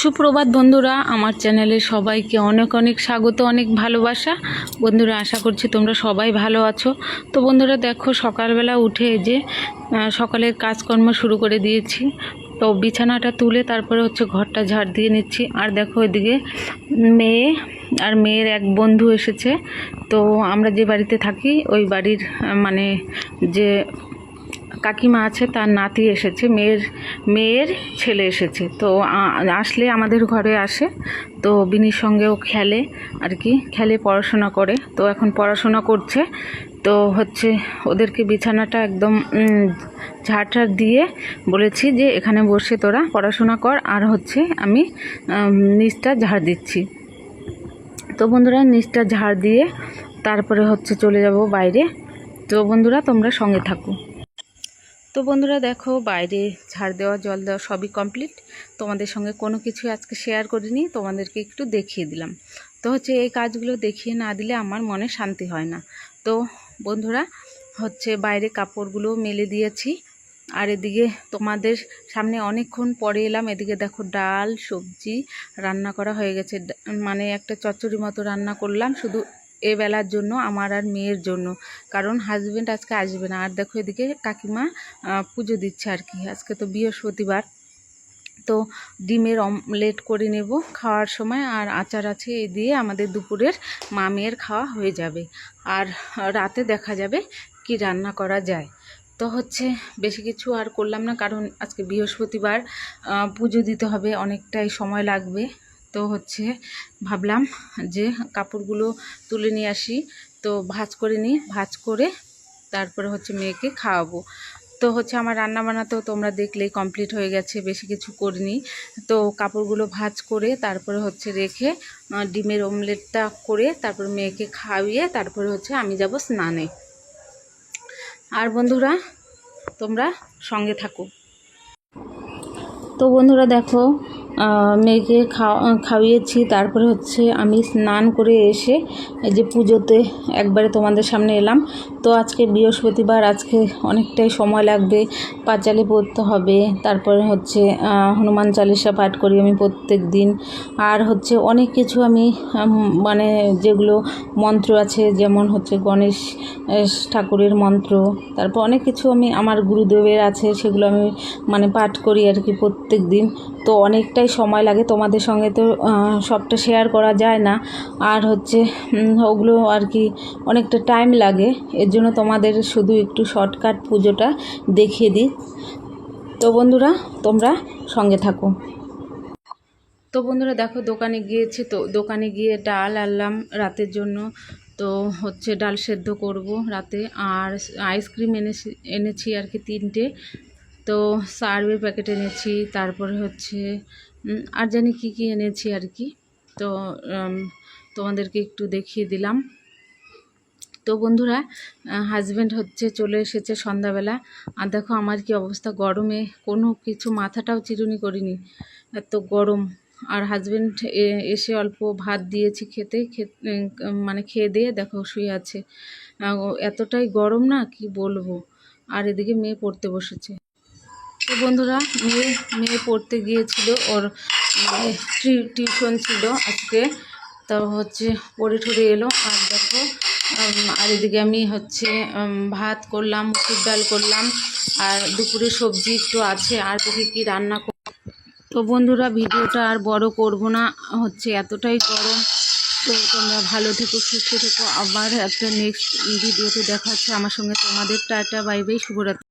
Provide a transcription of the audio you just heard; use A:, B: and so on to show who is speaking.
A: সুপ্রভাত বন্ধুরা, আমার চ্যানেলে সবাইকে অনেক অনেক স্বাগত, অনেক ভালোবাসা। বন্ধুরা, আশা করছি তোমরা সবাই ভালো আছো। তো বন্ধুরা, দেখো, সকালবেলা উঠে যে সকালের কাজকর্ম শুরু করে দিয়েছি। তো বিছানাটা তুলে তারপরে হচ্ছে ঘরটা ঝাড় দিয়ে নিচ্ছি। আর দেখো, এদিকে মেয়ে আর মেয়ের এক বন্ধু এসেছে। তো আমরা যে বাড়িতে থাকি, ওই বাড়ির মানে যে কাকিমা আছে, তার নাতি এসেছে, মেয়ের মেয়ের ছেলে এসেছে। তো আসলে আমাদের ঘরে আসে, তো বিনির সঙ্গেও খেলে আর কি, খেলে, পড়াশোনা করে। তো এখন পড়াশোনা করছে, তো হচ্ছে ওদেরকে বিছানাটা একদম ঝাড় দিয়ে বলেছি যে এখানে বসে তোরা পড়াশোনা কর, আর হচ্ছে আমি নিচটা ঝাড় দিচ্ছি। তো বন্ধুরা, নিচটা ঝাড় দিয়ে তারপরে হচ্ছে চলে যাব বাইরে। তো বন্ধুরা, তোমরা সঙ্গে থাকো। তো বন্ধুরা দেখো, বাইরে ঝাড় দেওয়া, জল দেওয়া সবই কমপ্লিট তোমাদের সঙ্গে কোনো কিছু আজকে শেয়ার করিনি, তোমাদেরকে একটু দেখিয়ে দিলাম। তো হচ্ছে এই কাজগুলো দেখিয়ে না দিলে আমার মনে শান্তি হয় না। তো বন্ধুরা হচ্ছে বাইরে কাপড়গুলো মেলে দিয়েছি। আর এদিকে তোমাদের সামনে অনেকক্ষণ পরে এলাম, এদিকে দেখো ডাল, সবজি রান্না করা হয়ে গেছে। মানে একটা চচ্চড়ি মতো রান্না করলাম, শুধু এ বেলার জন্য, আমার আর মেয়ের জন্য। কারণ হাজবেন্ড আজকে আসবে না। আর দেখো এদিকে কাকিমা পুজো দিচ্ছে আর কি। আজকে তো বৃহস্পতিবার। তো ডিমের অমলেট করে নেব খাওয়ার সময়। আর আচার আছে এ দিয়ে আমাদের দুপুরের মা মেয়ের খাওয়া হয়ে যাবে। আর রাতে দেখা যাবে কি রান্না করা যায়। তো হচ্ছে বেশি কিছু আর করলাম না, কারণ আজকে বৃহস্পতিবার পুজো দিতে হবে। অনেকটাই সময় লাগবে। তো হচ্ছে ভাবলাম যে কাপড়গুলো তুলে নিয়ে আসি। তো ভাজ করে নিই, ভাজ করে তারপরে হচ্ছে মেয়েকে খাওয়াবো। তো হচ্ছে আমার রান্না বান্না তো তোমরা দেখলেই কমপ্লিট হয়ে গেছে, বেশি কিছু করিনি। তো কাপড়গুলো ভাজ করে তারপরে হচ্ছে রেখে ডিমের অমলেটটা করে তারপর মেয়েকে খাওয়িয়ে তারপরে হচ্ছে আমি যাব স্নানে। আর বন্ধুরা, তোমরা সঙ্গে থাকো। তো বন্ধুরা দেখো মেয়েকে খাওয়া খাইয়েছি। তারপরে হচ্ছে আমি স্নান করে এসে এই যে পুজোতে একবারে তোমাদের সামনে এলাম। তো আজকে বৃহস্পতিবার, আজকে অনেকটাই সময় লাগবে। পাঁচালি পড়তে হবে। তারপরে হচ্ছে হনুমান চালিসা পাঠ করি আমি প্রত্যেক দিন। আর হচ্ছে অনেক কিছু আমি মানে যেগুলো মন্ত্র আছে, যেমন হচ্ছে গণেশ ঠাকুরের মন্ত্র। তারপর অনেক কিছু আমি, আমার গুরুদেবের আছে, সেগুলো আমি মানে পাঠ করি আর কি প্রত্যেক দিন। তো অনেকটাই সময় লাগে তোমাদের সঙ্গে তো সবটা শেয়ার করা যায় না। আর হচ্ছে ওগুলো আর কি অনেকটা টাইম লাগে। এর জন্য তোমাদের শুধু একটু শর্টকাট পুজোটা দেখিয়ে দিই। তো বন্ধুরা, তোমরা সঙ্গে থাকো। তো বন্ধুরা, দেখো, দোকানে গিয়েছে তো, দোকানে গিয়ে ডাল আনলাম রাতের জন্য। তো হচ্ছে ডাল সেদ্ধ করব রাতে। আর আইসক্রিম এনেছি এনেছি আর কি তিনটে। তো সার্ভের প্যাকেট এনেছি, তারপরে হচ্ছে আর জানি কি কি এনেছি আর কি। তো তোমাদেরকে একটু দেখিয়ে দিলাম। তো বন্ধুরা হাজব্যান্ড হচ্ছে, চলে এসেছে সন্ধ্যাবেলা। আর দেখো আমার কি অবস্থা, গরমে কোনো কিছু মাথাটাও চিরুনি করিনি। এত গরম। আর হাজব্যান্ড এসে অল্প ভাত দিয়েছি খেতে মানে খেয়ে দিয়ে দেখো শুয়ে আছে। এতটাই গরম না, কি বলব? আর এদিকে মেয়ে পড়তে বসেছে। তো বন্ধুরা, মেয়ে মেয়ে পড়তে গিয়েছিল, ওর টিউশন ছিল আজকে। তো হচ্ছে পড়ে ঠরে এলো। আর দেখো আর এদিকে আমি হচ্ছে ভাত করলাম, মুসুর ডাল করলাম, আর দুপুরে সবজি একটু আছে, আর দেখি কি রান্না কর- তো বন্ধুরা, ভিডিওটা আর বড় করব না, হচ্ছে এতটাই গরম। তো তোমরা ভালো থেকো, সুস্থ থেকো। আবার একটা নেক্সট ভিডিওতে দেখা হচ্ছে। আমার সঙ্গে তোমাদের টাটা, বাই বাই, শুভরাত্রি।